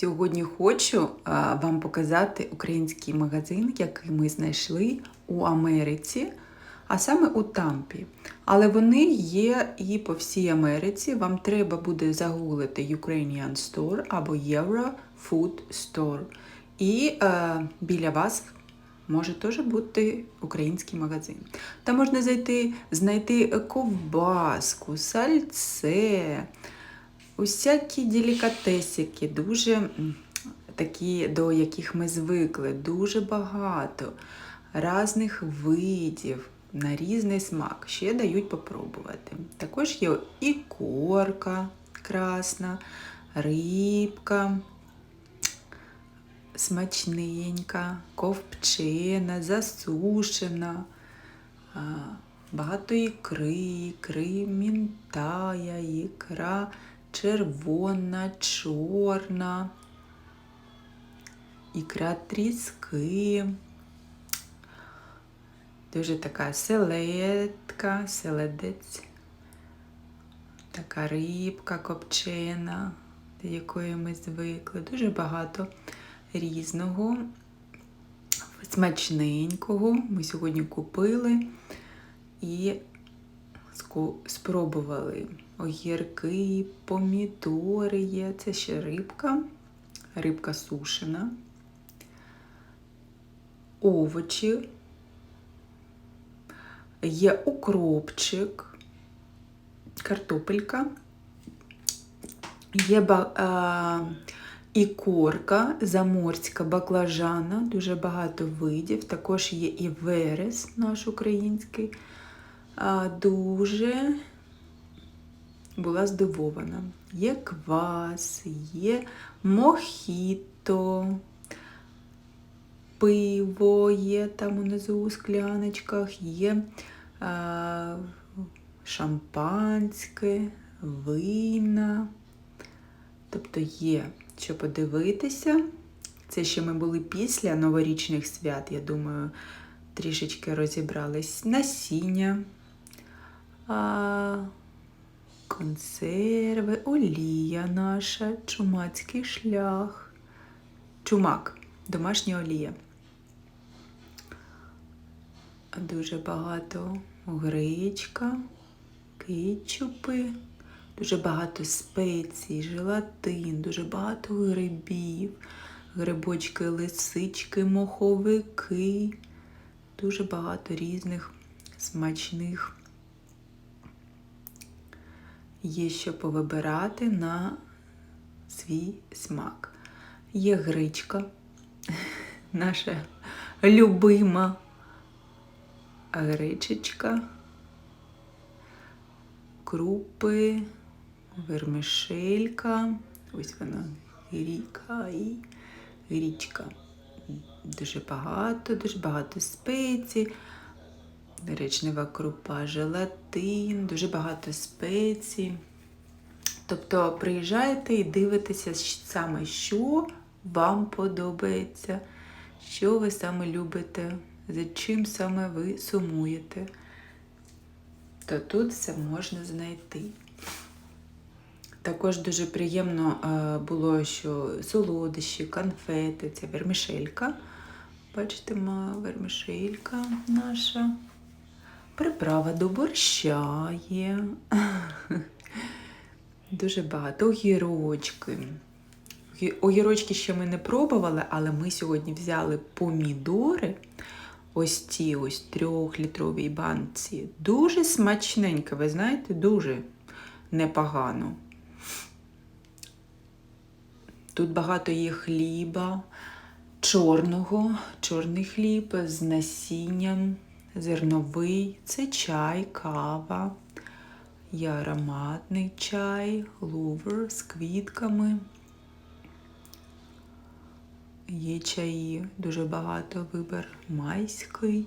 Сьогодні хочу вам показати український магазин, який ми знайшли у Америці, а саме у Тампі. Але вони є і по всій Америці. Вам треба буде загуглити Ukrainian Store або Euro Food Store. І е, біля вас може теж бути український магазин. Там можна зайти, знайти ковбаску, сальце, усякі делікатесики, дуже такі, до яких ми звикли, дуже багато різних видів на різний смак. Ще дають попробувати. Також є і корка красна, рибка смачненька, ковпчена, засушена, багато ікри, ікри мінтая, ікра червона, чорна, ікра тріски. Дуже така селедка, селедець, така рибка копчена, до якої ми звикли. Дуже багато різного, смачненького. Ми сьогодні купили і спробували огірки, помідори є. Це ще рибка, рибка сушена, овочі, є укропчик, картопелька, є ба- а, і заморська баклажана, дуже багато видів. Також є і верес наш український. А, Дуже була здивована. Є квас, є мохіто, пиво є там унизу у скляночках, є а, шампанське, вина. Тобто є що подивитися. Це ще ми були після новорічних свят, я думаю, трішечки розібрались. Насіння, а, консерви, олія наша, чумацький шлях, чумак, домашня олія. Дуже багато гречка, кетчупи. Дуже багато спецій, желатин, дуже багато грибів, грибочки, лисички, моховики, дуже багато різних смачних. Є що повибирати на свій смак. Є гречка, наша любима гречечка, крупи вермишелька, ось вона гріка і грічка. Дуже багато, дуже багато спецій, гречнева крупа, желатин, дуже багато спецій. Тобто приїжджаєте і дивитеся саме, що вам подобається, що ви саме любите, за чим саме ви сумуєте, то тут все можна знайти. Також дуже приємно е, було, що солодощі, конфети, це вермішелька. Бачите, вермішелька наша. Приправа до борща є. Дуже багато. Огірочки. Огірочки ще ми не пробували, але ми сьогодні взяли помідори. Ось ці ось трьохлітровій банці. Дуже смачненько, ви знаєте, дуже непогано. Тут багато є хліба, чорного, чорний хліб з насінням, зерновий, це чай, кава, є ароматний чай, лувер з квітками. Є чаї, дуже багато вибір майський,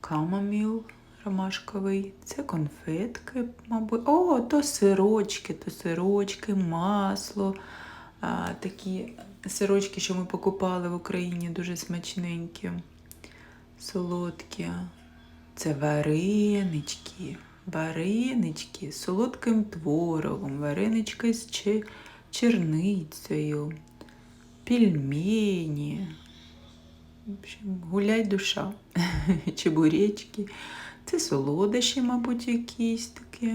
камоміл ромашковий, це конфетки, мабуть. О, то сирочки, то сирочки, масло. А, такі сирочки, що ми покупали в Україні, дуже смачненькі, солодкі. Це варенички, варенички з солодким творогом, варенички з черницею, пельмені. В гуляй душа. Чебуречки. Це солодощі, мабуть, якісь такі.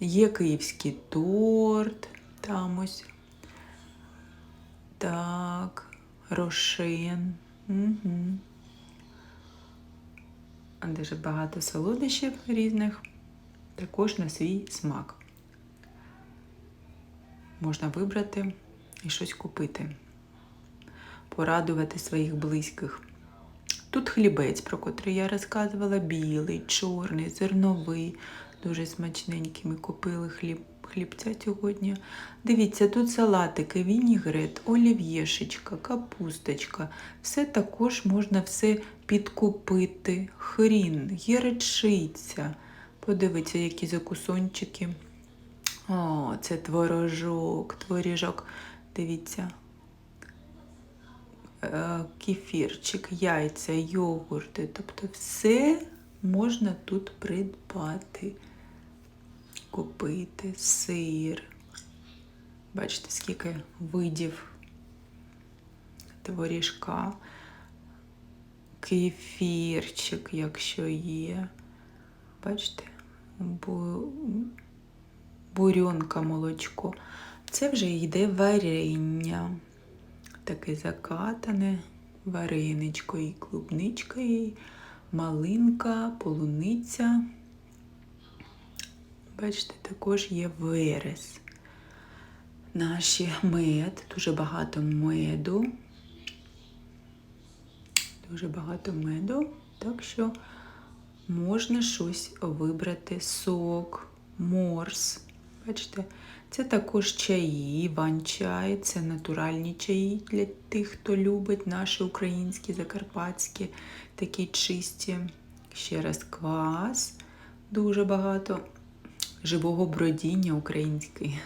Є київський торт. Там ось. Так, рошен. Угу. Дуже багато солодощів різних, також на свій смак. Можна вибрати і щось купити, порадувати своїх близьких. Тут хлібець, про котрий я розказувала, білий, чорний, зерновий, дуже смачненький. Ми купили хліб, хлібця сьогодні. Дивіться, тут салатики, вінігрет, олів'єшечка, капусточка. Все також можна все підкупити. Хрін, гірчиця. Подивіться, які закусончики. О, це творожок, творіжок. Дивіться. Е, Кефірчик, яйця, йогурти. Тобто все можна тут придбати, купити, сир. Бачите, скільки видів творіжка, кефірчик, якщо є. Бачите, бу- бурьонка молочко. Це вже йде варення. Таке закатане, вареничко і клубничка, і малинка, полуниця. Бачите, також є верес. Наші мед, дуже багато меду. Дуже багато меду, так що можна щось вибрати. Сок, морс. Бачите, це також чаї, іван-чай, це натуральні чаї для тих, хто любить наші українські, закарпатські, такі чисті. Ще раз квас, дуже багато живого бродіння український.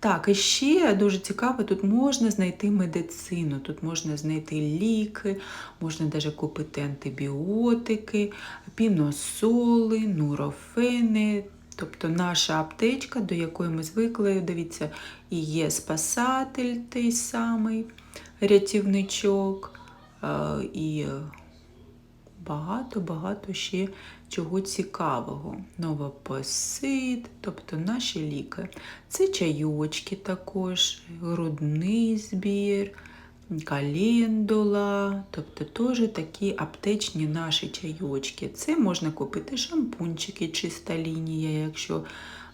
Так, і ще дуже цікаво, тут можна знайти медицину, тут можна знайти ліки, можна навіть купити антибіотики, піносоли, нурофени. Тобто наша аптечка, до якої ми звикли, дивіться, і є спасатель той самий рятівничок, е, і багато-багато ще чого цікавого. Новопосит, тобто наші ліки. Це чайочки також, грудний збір, календула, тобто теж такі аптечні наші чайочки. Це можна купити шампунчики, чиста лінія, якщо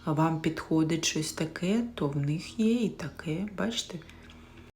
вам підходить щось таке, то в них є і таке. Бачите?